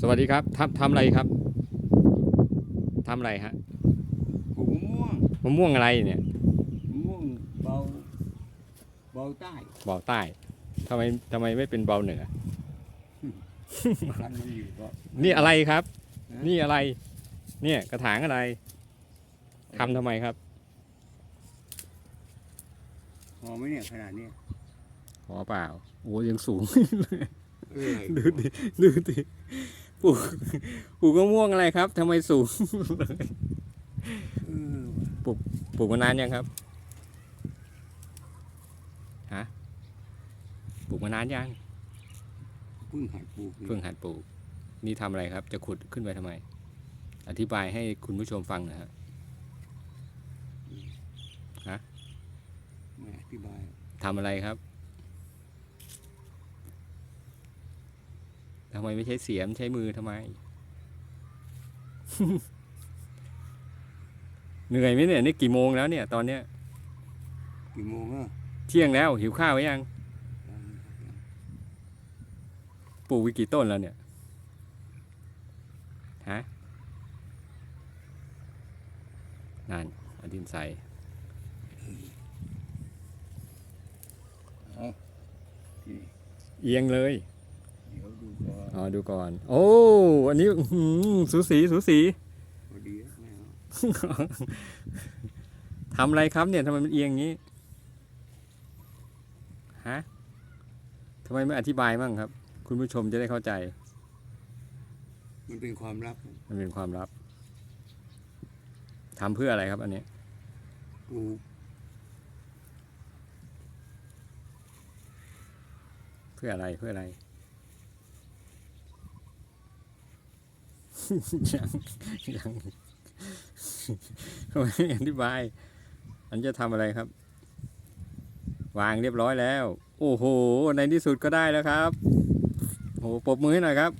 สวัสดีครับทำทำอะไรครับทำอะไรฮะปลูกมะม่วงมะม่วงอะไรเนี่ยมะม่วงเบาเบาใต้เบาใต้ทำไมทำไมไม่เป็นเบาเหนือ พันธุ์มันอยู่ก็ นี่อะไรครับ ฮะ นี่อะไร เนี่ยกระถางอะไรทำทำไมครับพอไหมเนี่ยขนาดเนี้ยขอเปล่าโอ้ยังสูงเออ ดูดิดูดิปลูกปลูกมะม่วงอะไรครับทำไมสูงเออปลูกมานานยังครับฮะปลูกมานานยังเพิ่งหัดปลูกนี่เพิ่งหัดปลูก นี่ทำอะไรครับ จะขุดขึ้นไปทำไม อธิบายให้คุณผู้ชมฟังหนะฮะไม่อธิบายทำอะไรครับ ทำไมไม่ใช้เสียมใช้มือทำไม เหนื่อยไหมเนี่ยนี่กี่โมงแล้วเนี่ย ตอนเนี้ยกี่โมงอะเที่ยงแล้วหิวข้าวไว้ยังปลูกวิกี่ต้นแล้วเนี่ยฮะนั่นเอาดินใส่เอานี่เอียงเลยเดี๋ยวดูก่ อนอ๋อดูก่อน โอ้ อันนี้อื้อหือสูสีสูสี พอดีแล้วไม่เอาทำอะไรครับเนี่ยทำไมมันเอียงอย่างนี้ ฮะทำไมไม่อธิบายบ้างครับ คุณผู้ชมจะได้เข้าใจ มันเป็นความลับมันเป็นความลับทำเพื่ออะไรครับ อันนี้ ปลูกเพื่ออะไรเพื่ออะไร ยังยังไมไม่อธิบาย อันจะทำอะไรครับ วางเรียบร้อยแล้ว โอ้โห ในที่สุดก็ได้แล้วครับโอ้โหปรบมือให้หน่อยครับ